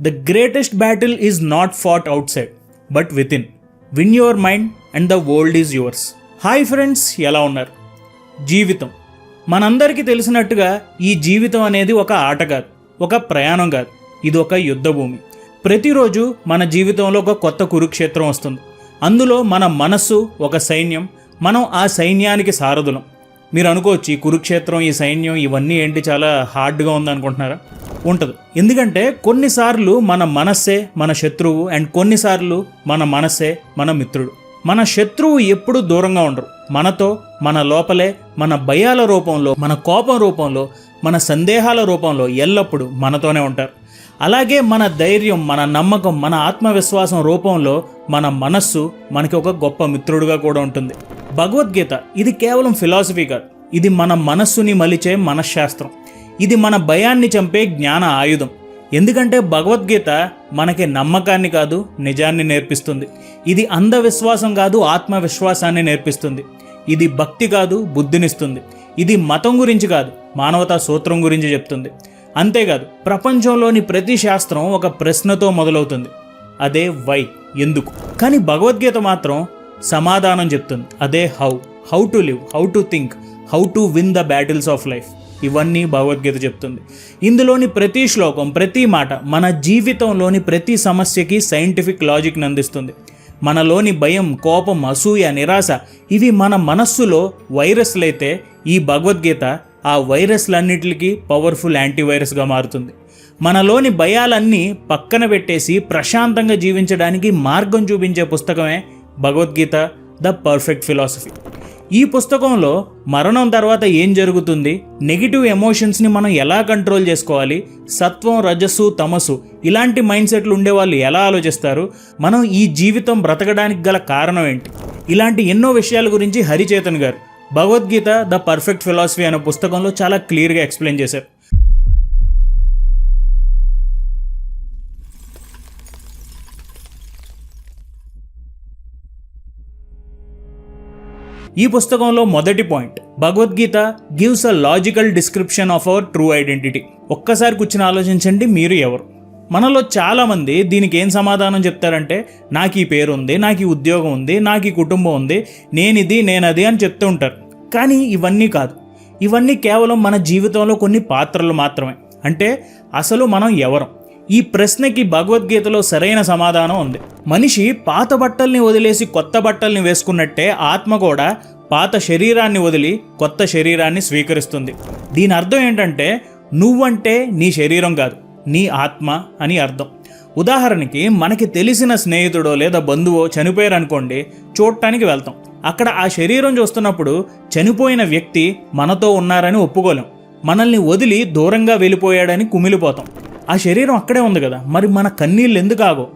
The greatest battle is not fought outside but within win your mind and the world is yours hi friends ఎలా ఉన్నారు? జీవితం. మనందరికీ తెలిసినట్టుగా ఈ జీవితం అనేది ఒక ఆట కాదు ఒక ప్రయాణం కాదు. ఇది ఒక యుద్ధ భూమి ప్రతిరోజు మన జీవితంలో ఒక కొత్త కురుక్షేత్రం వస్తుంది. అందులో మన మనస్సు ఒక సైన్యం మనం ఆ సైన్యానికి సారథులం. మీరు అనుకోవచ్చు ఈ కురుక్షేత్రం ఈ సైన్యం ఇవన్నీ ఏంటి చాలా హార్డ్గా ఉందనుకుంటున్నారా? అనుకుంటున్నారా ఉంటుంది. ఎందుకంటే కొన్నిసార్లు మన మనస్సే మన శత్రువు అండ్ కొన్నిసార్లు మన మనస్సే మన మిత్రుడు. మన శత్రువు ఎప్పుడూ దూరంగా ఉండరు. మనతో మన లోపలే మన భయాల రూపంలో మన కోపం రూపంలో మన సందేహాల రూపంలో ఎల్లప్పుడూ మనతోనే ఉంటారు. అలాగే మన ధైర్యం మన నమ్మకం మన ఆత్మవిశ్వాసం రూపంలో మన మనస్సు మనకి ఒక గొప్ప మిత్రుడుగా కూడా ఉంటుంది. భగవద్గీత ఇది కేవలం ఫిలాసఫీ కాదు. ఇది మన మనస్సుని మలిచే మనశ్శాస్త్రం. ఇది మన భయాన్ని చంపే జ్ఞాన ఆయుధం. ఎందుకంటే భగవద్గీత మనకి నమ్మకాన్ని కాదు నిజాన్ని నేర్పిస్తుంది. ఇది అంధవిశ్వాసం కాదు ఆత్మవిశ్వాసాన్ని నేర్పిస్తుంది. ఇది భక్తి కాదు బుద్ధినిస్తుంది. ఇది మతం గురించి కాదు మానవతా సూత్రం గురించి చెప్తుంది. అంతేకాదు ప్రపంచంలోని ప్రతి శాస్త్రం ఒక ప్రశ్నతో మొదలవుతుంది. అదే వై ఎందుకు? కానీ భగవద్గీత మాత్రం సమాధానం చెప్తుంది. అదే how how to live how to think how to win the battles of life. ఇవన్నీ భగవద్గీత చెప్తుంది. ఇందులోని ప్రతి శ్లోకం ప్రతి మాట మన జీవితంలోని ప్రతి సమస్యకి సైంటిఫిక్ లాజిక్ని అందిస్తుంది. మనలోని భయం కోపం అసూయ నిరాశ ఇవి మన మనస్సులో వైరస్లైతే ఈ భగవద్గీత ఆ వైరస్లన్నిటికీ పవర్ఫుల్ యాంటీవైరస్గా మారుతుంది. మనలోని భయాలన్నీ పక్కన పెట్టేసి ప్రశాంతంగా జీవించడానికి మార్గం చూపించే పుస్తకమే భగవద్గీత ద పర్ఫెక్ట్ ఫిలాసఫీ ఈ పుస్తకంలో మరణం తర్వాత ఏం జరుగుతుంది? నెగిటివ్ ఎమోషన్స్ని మనం ఎలా కంట్రోల్ చేసుకోవాలి? సత్వం రజస్సు తమసు ఇలాంటి మైండ్ సెట్లు ఉండేవాళ్ళు ఎలా ఆలోచిస్తారు? మనం ఈ జీవితం బ్రతకడానికి గల కారణం ఏంటి? ఇలాంటి ఎన్నో విషయాల గురించి హరిచేతన్ గారు భగవద్గీత ద పర్ఫెక్ట్ ఫిలాసఫీ అనే పుస్తకంలో చాలా క్లియర్గా ఎక్స్ప్లెయిన్ చేశారు. ఈ పుస్తకంలో మొదటి point Bhagavad Gita gives a logical description of our true identity ఒక్కసారి కూర్చుని ఆలోచించండి మీరు ఎవరు? మనలో చాలామంది దీనికి ఏం సమాధానం చెప్తారంటే నాకు ఈ పేరు ఉంది నాకు ఈ ఉద్యోగం ఉంది నాకు ఈ కుటుంబం ఉంది నేనిది నేనది నేను అది అని చెప్తూ ఉంటారు. కానీ ఇవన్నీ కాదు. ఇవన్నీ కేవలం మన జీవితంలో కొన్ని పాత్రలు మాత్రమే. అంటే అసలు మనం ఎవరం? ఈ ప్రశ్నకి భగవద్గీతలో సరైన సమాధానం ఉంది. మనిషి పాత బట్టల్ని వదిలేసి కొత్త బట్టల్ని వేసుకున్నట్టే ఆత్మ కూడా పాత శరీరాన్ని వదిలి కొత్త శరీరాన్ని స్వీకరిస్తుంది. దీని అర్థం ఏంటంటే నువ్వంటే నీ శరీరం కాదు నీ ఆత్మ అని అర్థం. ఉదాహరణకి మనకి తెలిసిన స్నేహితుడో లేదా బంధువో చనిపోయారనుకోండి చూడటానికి వెళ్తాం. అక్కడ ఆ శరీరం చూస్తున్నప్పుడు చనిపోయిన వ్యక్తి మనతో ఉన్నారని ఒప్పుకోలేం. మనల్ని వదిలి దూరంగా వెళ్ళిపోయాడని కుమిలిపోతాం. ఆ శరీరం అక్కడే ఉంది కదా. మరి మన కన్నీళ్ళు ఎందుకు ఆగో?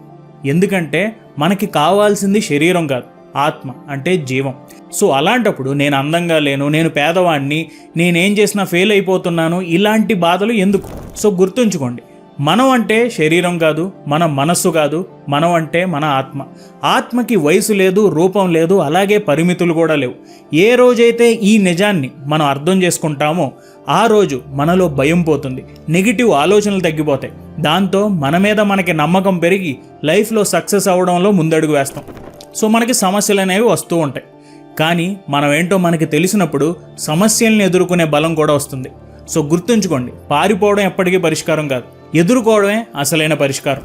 ఎందుకంటే మనకి కావాల్సింది శరీరం కాదు ఆత్మ అంటే జీవం. సో అలాంటప్పుడు నేను అందంగా లేను నేను పేదవాడిని నేనేం చేసినా ఫెయిల్ అయిపోతున్నాను ఇలాంటి బాధలు ఎందుకు? సో గుర్తుంచుకోండి మనం అంటే శరీరం కాదు మన మనస్సు కాదు మనం అంటే మన ఆత్మ. ఆత్మకి వయసు లేదు రూపం లేదు అలాగే పరిమితులు కూడా లేవు. ఏ రోజైతే ఈ నిజాన్ని మనం అర్థం చేసుకుంటామో ఆ రోజు మనలో భయం పోతుంది నెగిటివ్ ఆలోచనలు తగ్గిపోతాయి. దాంతో మన మీద మనకి నమ్మకం పెరిగి లైఫ్లో సక్సెస్ అవడంలో ముందడుగు వేస్తాం. సో మనకి సమస్యలు అనేవి వస్తూ ఉంటాయి. కానీ మనం ఏంటో మనకి తెలిసినప్పుడు సమస్యల్ని ఎదుర్కొనే బలం కూడా వస్తుంది. సో గుర్తుంచుకోండి పారిపోవడం ఎప్పటికీ పరిష్కారం కాదు. ఎదుర్కోవడమే అసలైన పరిష్కారం.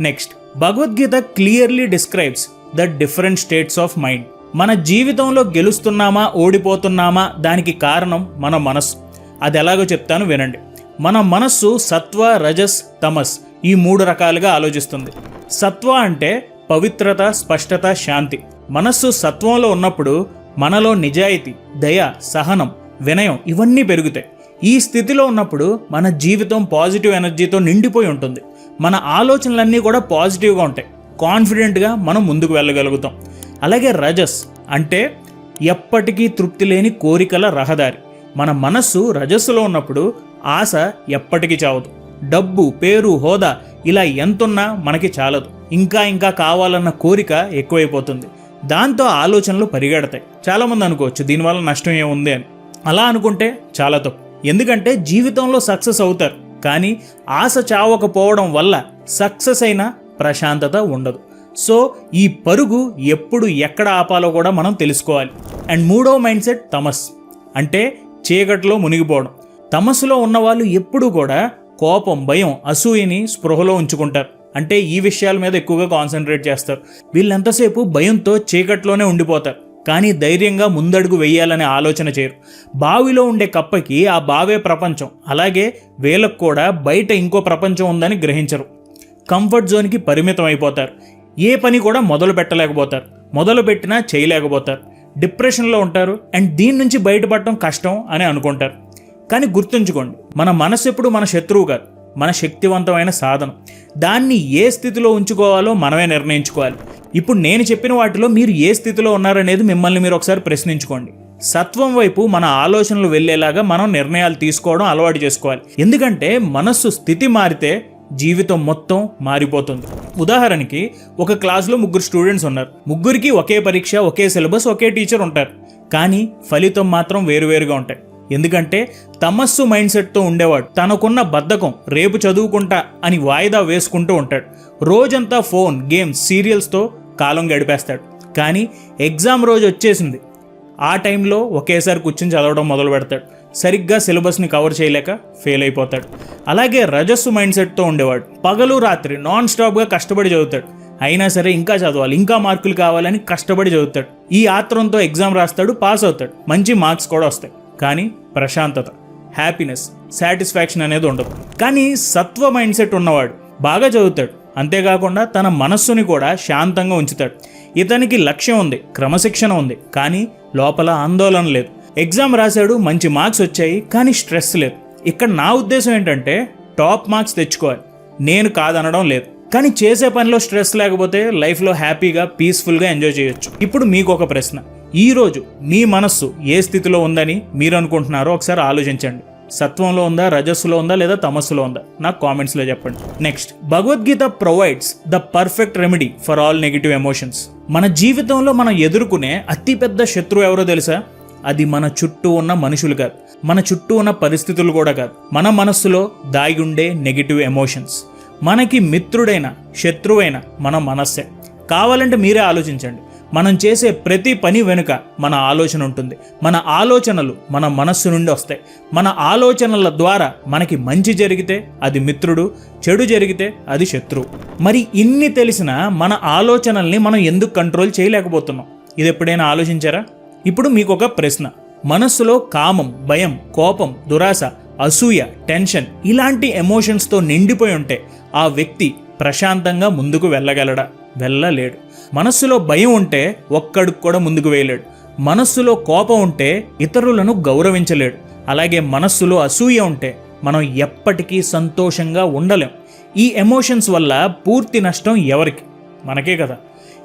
Next Bhagavad Gita clearly describes the different states of mind. మన జీవితంలో గెలుస్తున్నామా ఓడిపోతున్నామా దానికి కారణం మన మనస్సు. అది ఎలాగో చెప్తాను వినండి. మన మనస్సు సత్వ రజస్ తమస్ ఈ మూడు రకాలుగా ఆలోచిస్తుంది. సత్వ అంటే పవిత్రత స్పష్టత శాంతి. మనస్సు సత్వంలో ఉన్నప్పుడు మనలో నిజాయితీ దయ సహనం వినయం ఇవన్నీ పెరుగుతాయి. ఈ స్థితిలో ఉన్నప్పుడు మన జీవితం పాజిటివ్ ఎనర్జీతో నిండిపోయి ఉంటుంది. మన ఆలోచనలన్నీ కూడా పాజిటివ్గా ఉంటాయి. కాన్ఫిడెంట్గా మనం ముందుకు వెళ్ళగలుగుతాం. అలాగే రజస్ అంటే ఎప్పటికీ తృప్తి లేని కోరికల రహదారి. మన మనస్సు రజస్సులో ఉన్నప్పుడు ఆశ ఎప్పటికీ చావదు. డబ్బు పేరు హోదా ఇలా ఎంతున్నా మనకి చాలదు. ఇంకా ఇంకా కావాలన్న కోరిక ఎక్కువైపోతుంది. దాంతో ఆలోచనలు పరిగెడతాయి. చాలామంది అనుకోవచ్చు దీనివల్ల నష్టం ఏముంది అని. అలా అనుకుంటే చాలా తప్పు. ఎందుకంటే జీవితంలో సక్సెస్ అవుతారు. కానీ ఆశ చావకపోవడం వల్ల సక్సెస్ అయినా ప్రశాంతత ఉండదు. సో ఈ పరుగు ఎప్పుడు ఎక్కడ ఆపాలో కూడా మనం తెలుసుకోవాలి. అండ్ మూడో మైండ్ సెట్ తమస్ అంటే చీకట్లో మునిగిపోవడం. తమస్సులో ఉన్నవాళ్ళు ఎప్పుడూ కూడా కోపం భయం అసూయని స్పృహలో ఉంచుకుంటారు. అంటే ఈ విషయాల మీద ఎక్కువగా కాన్సన్ట్రేట్ చేస్తారు. వీళ్ళంతసేపు భయంతో చీకట్లోనే ఉండిపోతారు. కానీ ధైర్యంగా ముందడుగు వెయ్యాలనే ఆలోచన చేయరు. బావిలో ఉండే కప్పకి ఆ బావే ప్రపంచం. అలాగే వేలకు కూడా బయట ఇంకో ప్రపంచం ఉందని గ్రహించరు. కంఫర్ట్ జోన్కి పరిమితం అయిపోతారు. ఏ పని కూడా మొదలు పెట్టలేకపోతారు. మొదలు పెట్టినా చేయలేకపోతారు. డిప్రెషన్లో ఉంటారు అండ్ దీని నుంచి బయటపడటం కష్టం అని అనుకుంటారు. కానీ గుర్తుంచుకోండి మన మనసు ఎప్పుడు మన శత్రువు కాదు. మన శక్తివంతమైన సాధనం. దాన్ని ఏ స్థితిలో ఉంచుకోవాలో మనమే నిర్ణయించుకోవాలి. ఇప్పుడు నేను చెప్పిన వాటిలో మీరు ఏ స్థితిలో ఉన్నారనేది మిమ్మల్ని మీరు ఒకసారి ప్రశ్నించుకోండి. సత్వం వైపు మన ఆలోచనలు వెళ్ళేలాగా మనం నిర్ణయాలు తీసుకోవడం అలవాటు చేసుకోవాలి. ఎందుకంటే మనస్సు స్థితి మారితే జీవితం మొత్తం మారిపోతుంది. ఉదాహరణకి ఒక క్లాస్లో ముగ్గురు స్టూడెంట్స్ ఉన్నారు. ముగ్గురికి ఒకే పరీక్ష ఒకే సిలబస్ ఒకే టీచర్ ఉంటారు. కానీ ఫలితం మాత్రం వేరువేరుగా ఉంటాయి. ఎందుకంటే తమస్సు మైండ్ సెట్తో ఉండేవాడు. తనకున్న బద్ధకం రేపు చదువుకుంటా అని వాయిదా వేసుకుంటూ ఉంటాడు. రోజంతా ఫోన్ గేమ్స్ సీరియల్స్తో కాలం గడిపేస్తాడు. కానీ ఎగ్జామ్ రోజు వచ్చేసింది. ఆ టైంలో ఒకేసారి కూర్చుని చదవడం మొదలు పెడతాడు. సరిగ్గా సిలబస్ని కవర్ చేయలేక ఫెయిల్ అయిపోతాడు. అలాగే రజస్సు మైండ్ సెట్తో ఉండేవాడు. పగలు రాత్రి నాన్ స్టాప్గా కష్టపడి చదువుతాడు. అయినా సరే ఇంకా చదవాలి ఇంకా మార్కులు కావాలని కష్టపడి చదువుతాడు. ఈ ఆత్రంతో ఎగ్జామ్ రాస్తాడు పాస్ అవుతాడు. మంచి మార్క్స్ కూడా వస్తాయి. కానీ ప్రశాంతత హ్యాపీనెస్ సాటిస్ఫాక్షన్ అనేది ఉండదు. కానీ సత్వ మైండ్ సెట్ ఉన్నవాడు బాగా చదువుతాడు. అంతేకాకుండా తన మనస్సుని కూడా శాంతంగా ఉంచుతాడు. ఇతనికి లక్ష్యం ఉంది క్రమశిక్షణ ఉంది కానీ లోపల ఆందోళన లేదు. ఎగ్జామ్ రాశాడు మంచి మార్క్స్ వచ్చాయి కానీ స్ట్రెస్ లేదు. ఇక్కడ నా ఉద్దేశం ఏంటంటే టాప్ మార్క్స్ తెచ్చుకోవాలి. నేను కాదనడం లేదు. కానీ చేసే పనిలో స్ట్రెస్ లేకపోతే లైఫ్లో హ్యాపీగా పీస్ఫుల్గా ఎంజాయ్ చేయొచ్చు. ఇప్పుడు మీకు ఒక ప్రశ్న. ఈరోజు మీ మనస్సు ఏ స్థితిలో ఉందని మీరు అనుకుంటున్నారో ఒకసారి ఆలోచించండి. సత్వంలో ఉందా రజస్సులో ఉందా లేదా తమస్సులో ఉందా? నాకు కామెంట్స్లో చెప్పండి. Next Bhagavad Gita provides the perfect remedy for all negative emotions. మన జీవితంలో మనం ఎదుర్కొనే అతిపెద్ద శత్రువు ఎవరో తెలుసా? అది మన చుట్టూ ఉన్న మనుషులు కాదు. మన చుట్టూ ఉన్న పరిస్థితులు కూడా కాదు. మన మనస్సులో దాగి ఉండే నెగిటివ్ ఎమోషన్స్. మనకి మిత్రుడైన శత్రువైన మన మనస్సే. కావాలంటే మీరే ఆలోచించండి. మనం చేసే ప్రతి పని వెనుక మన ఆలోచన ఉంటుంది. మన ఆలోచనలు మన మనస్సు నుండి వస్తాయి. మన ఆలోచనల ద్వారా మనకి మంచి జరిగితే అది మిత్రుడు చెడు జరిగితే అది శత్రువు. మరి ఇన్ని తెలిసిన మన ఆలోచనల్ని మనం ఎందుకు కంట్రోల్ చేయలేకపోతున్నాం? ఇది ఎప్పుడైనా ఆలోచించారా? ఇప్పుడు మీకు ఒక ప్రశ్న. మనస్సులో కామం భయం కోపం దురాశ అసూయ టెన్షన్ ఇలాంటి ఎమోషన్స్తో నిండిపోయి ఉంటే ఆ వ్యక్తి ప్రశాంతంగా ముందుకు వెళ్ళగలడా? వెళ్ళలేడు. మనస్సులో భయం ఉంటే ఒక్కడికి కూడా ముందుకు వేయలేడు. మనస్సులో కోపం ఉంటే ఇతరులను గౌరవించలేడు. అలాగే మనస్సులో అసూయ ఉంటే మనం ఎప్పటికీ సంతోషంగా ఉండలేం. ఈ ఎమోషన్స్ వల్ల పూర్తి నష్టం ఎవరికి? మనకే కదా.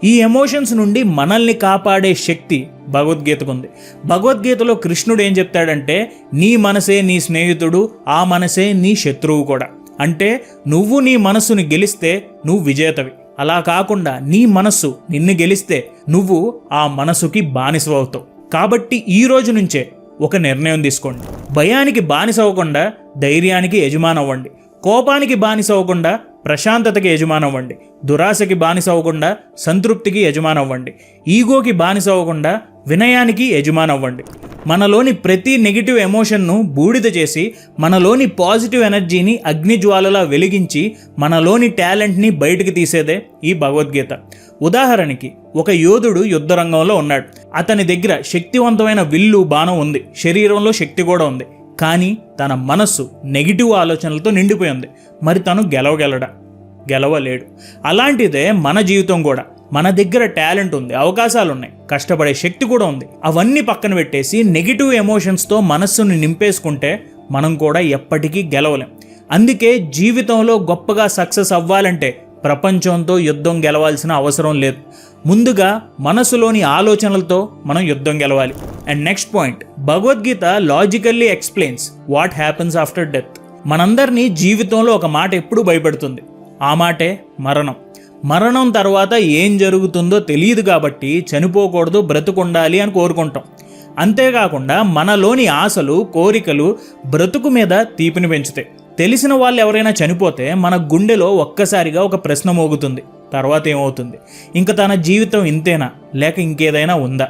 ఈ ఎమోషన్స్ నుండి మనల్ని కాపాడే శక్తి భగవద్గీతకు ఉంది. భగవద్గీతలో కృష్ణుడు ఏం చెప్తాడంటే నీ మనసే నీ స్నేహితుడు ఆ మనసే నీ శత్రువు కూడా. అంటే నువ్వు నీ మనస్సుని గెలిస్తే నువ్వు విజేతవి. అలా కాకుండా నీ మనస్సు నిన్ను గెలిస్తే నువ్వు ఆ మనసుకి బానిసవవుతావు. కాబట్టి ఈ రోజు నుంచే ఒక నిర్ణయం తీసుకోండి. భయానికి బానిస అవ్వకుండా ధైర్యానికి యజమాని అవ్వండి కోపానికి బానిస అవ్వకుండా ప్రశాంతతకి యజమాని అవ్వండి దురాశకి బానిస అవ్వకుండా సంతృప్తికి యజమాని అవ్వండి ఈగోకి బానిస అవ్వకుండా వినయానికి యజమాని అవ్వండి మనలోని ప్రతి నెగిటివ్ ఎమోషన్ను బూడిద చేసి మనలోని పాజిటివ్ ఎనర్జీని అగ్నిజ్వాలలా వెలిగించి మనలోని టాలెంట్ని బయటకు తీసేదే ఈ భగవద్గీత. ఉదాహరణకి ఒక యోధుడు యుద్ధరంగంలో ఉన్నాడు. అతని దగ్గర శక్తివంతమైన విల్లు బాణం ఉంది. శరీరంలో శక్తి కూడా ఉంది. కానీ తన మనస్సు నెగిటివ్ ఆలోచనలతో నిండిపోయింది మరి తను గెలవగలడా? గెలవలేడు. అలాంటిదే మన జీవితం కూడా. మన దగ్గర టాలెంట్ ఉంది అవకాశాలు ఉన్నాయి కష్టపడే శక్తి కూడా ఉంది. అవన్నీ పక్కన పెట్టేసి నెగిటివ్ ఎమోషన్స్తో మనస్సుని నింపేసుకుంటే మనం కూడా ఎప్పటికీ గెలవలేం. అందుకే జీవితంలో గొప్పగా సక్సెస్ అవ్వాలంటే ప్రపంచంతో యుద్ధం గెలవాల్సిన అవసరం లేదు. ముందుగా మనసులోని ఆలోచనలతో మనం యుద్ధం గెలవాలి. And next point Bhagavad Gita logically explains what happens after death మనందరినీ జీవితంలో ఒక మాట ఎప్పుడూ భయపెడుతుంది. ఆ మాటే మరణం. మరణం తర్వాత ఏం జరుగుతుందో తెలియదు కాబట్టి చనిపోకూడదు బ్రతుకుండాలి అని కోరుకుంటాం. అంతేకాకుండా మనలోని ఆశలు కోరికలు బ్రతుకు మీద తీపిని పెంచుతాయి. తెలిసిన వాళ్ళు ఎవరైనా చనిపోతే మన గుండెలో ఒక్కసారిగా ఒక ప్రశ్న మోగుతుంది. తర్వాత ఏమవుతుంది? ఇంకా తన జీవితం ఇంతేనా? లేక ఇంకేదైనా ఉందా?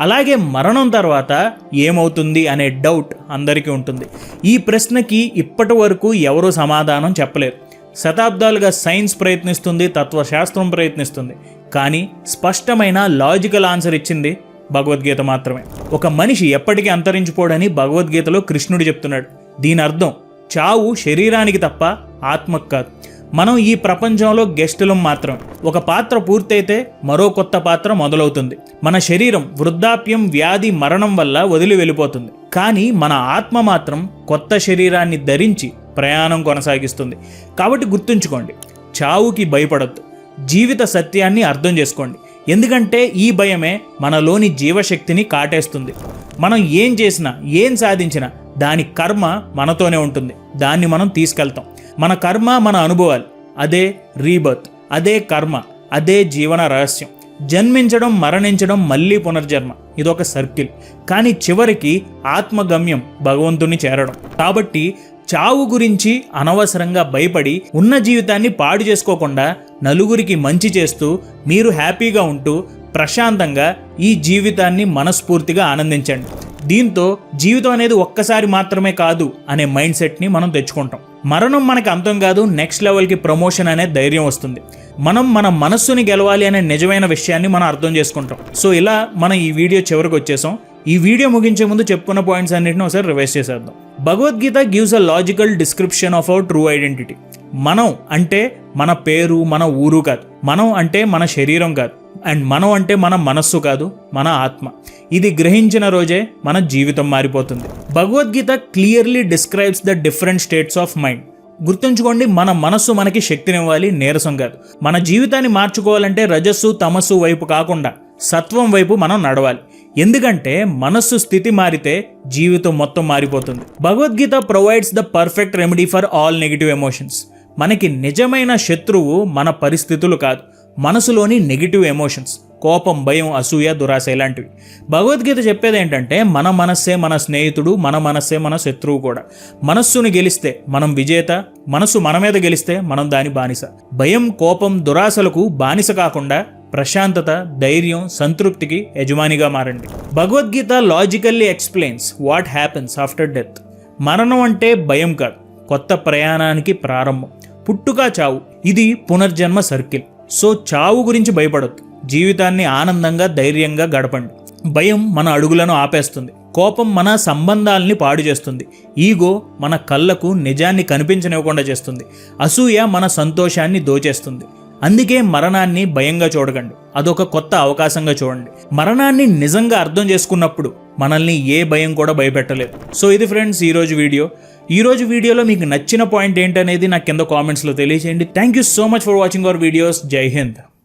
అలాగే మరణం తర్వాత ఏమవుతుంది అనే డౌట్ అందరికీ ఉంటుంది. ఈ ప్రశ్నకి ఇప్పటి వరకు ఎవరూ సమాధానం చెప్పలేరు. శతాబ్దాలుగా సైన్స్ ప్రయత్నిస్తుంది తత్వశాస్త్రం ప్రయత్నిస్తుంది. కానీ స్పష్టమైన లాజికల్ ఆన్సర్ ఇచ్చింది భగవద్గీత మాత్రమే. ఒక మనిషి ఎప్పటికీ అంతరించిపోడని భగవద్గీతలో కృష్ణుడు చెప్తున్నాడు. దీని అర్థం చావు శరీరానికి తప్ప ఆత్మకు కాదు. మనం ఈ ప్రపంచంలో గెస్టులం మాత్రం. ఒక పాత్ర పూర్తయితే మరో కొత్త పాత్ర మొదలవుతుంది. మన శరీరం వృద్ధాప్యం వ్యాధి మరణం వల్ల వదిలి వెళ్ళిపోతుంది. కానీ మన ఆత్మ మాత్రం కొత్త శరీరాన్ని ధరించి ప్రయాణం కొనసాగిస్తుంది. కాబట్టి గుర్తుంచుకోండి చావుకి భయపడద్దు. జీవిత సత్యాన్ని అర్థం చేసుకోండి. ఎందుకంటే ఈ భయమే మనలోని జీవశక్తిని కాటేస్తుంది. మనం ఏం చేసినా ఏం సాధించినా దాని కర్మ మనతోనే ఉంటుంది. దాన్ని మనం తీసుకెళ్తాం. మన కర్మ మన అనుభవాలు. అదే రీబర్త్ అదే కర్మ అదే జీవన రహస్యం. జన్మించడం మరణించడం మళ్ళీ పునర్జన్మ. ఇదొక సర్కిల్. కానీ చివరికి ఆత్మగమ్యం భగవంతుని చేరడం. కాబట్టి చావు గురించి అనవసరంగా భయపడి ఉన్న జీవితాన్ని పాడు చేసుకోకుండా నలుగురికి మంచి చేస్తూ మీరు హ్యాపీగా ఉంటూ ప్రశాంతంగా ఈ జీవితాన్ని మనస్ఫూర్తిగా ఆనందించండి. దీంతో జీవితం అనేది ఒక్కసారి మాత్రమే కాదు అనే మైండ్ సెట్ని మనం తెచ్చుకుంటాం. మరణం మనకు అంతం కాదు నెక్స్ట్ లెవెల్కి ప్రమోషన్ అనే ధైర్యం వస్తుంది. మనం మన మనస్సుని గెలవాలి అనే నిజమైన విషయాన్ని మనం అర్థం చేసుకుంటాం. సో ఇలా మనం ఈ వీడియో చివరికి వచ్చేసాం. ఈ వీడియో ముగించే ముందు చెప్పుకున్న పాయింట్స్ అన్నింటిని ఒకసారి రివైజ్ చేసేద్దాం. Bhagavad Gita gives a logical description of our true identity మనం అంటే మన పేరు మన ఊరు కాదు. మనం అంటే మన శరీరం కాదు. అండ్ మనం అంటే మన మనస్సు కాదు మన ఆత్మ. ఇది గ్రహించిన రోజే మన జీవితం మారిపోతుంది. Bhagavad Gita clearly describes the different states of mind. గుర్తుంచుకోండి మన మనస్సు మనకి శక్తినివ్వాలి నీరసం కాదు. మన జీవితాన్ని మార్చుకోవాలంటే రజస్సు తమస్సు వైపు కాకుండా సత్వం వైపు మనం నడవాలి. ఎందుకంటే మనస్సు స్థితి మారితే జీవితం మొత్తం మారిపోతుంది. Bhagavad Gita provides the perfect remedy for all negative emotions. మనకి నిజమైన శత్రువు మన పరిస్థితులు కాదు. మనసులోని నెగిటివ్ ఎమోషన్స్ కోపం భయం అసూయ దురాశ ఇలాంటివి. భగవద్గీత చెప్పేది ఏంటంటే మన మనస్సే మన స్నేహితుడు మన మనస్సే మన శత్రువు కూడా. మనస్సును గెలిస్తే మనం విజేత మనస్సు మన మీద గెలిస్తే మనం దాని బానిస. భయం కోపం దురాశలకు బానిస కాకుండా ప్రశాంతత ధైర్యం సంతృప్తికి యజమానిగా మారండి. Bhagavad Gita logically explains what happens after death మరణం అంటే భయం కాదు కొత్త ప్రయాణానికి ప్రారంభం. పుట్టుక చావు ఇది పునర్జన్మ సర్కిల్. సో చావు గురించి భయపడద్దు. జీవితాన్ని ఆనందంగా ధైర్యంగా గడపండి. భయం మన అడుగులను ఆపేస్తుంది. కోపం మన సంబంధాలని పాడు చేస్తుంది. ఈగో మన కళ్ళకు నిజాన్ని కనిపించనివ్వకుండా చేస్తుంది. అసూయ మన సంతోషాన్ని దోచేస్తుంది. అందుకే మరణాన్ని భయంగా చూడకండి. అదొక కొత్త అవకాశంగా చూడండి. మరణాన్ని నిజంగా అర్థం చేసుకున్నప్పుడు మనల్ని ఏ భయం కూడా భయపెట్టలేదు. సో ఇది ఫ్రెండ్స్ ఈరోజు వీడియో. ఈరోజు వీడియోలో మీకు నచ్చిన పాయింట్ ఏంటనేది నాకు కింద కామెంట్స్లో తెలియజేయండి thank you so much for watching our videos Jai Hind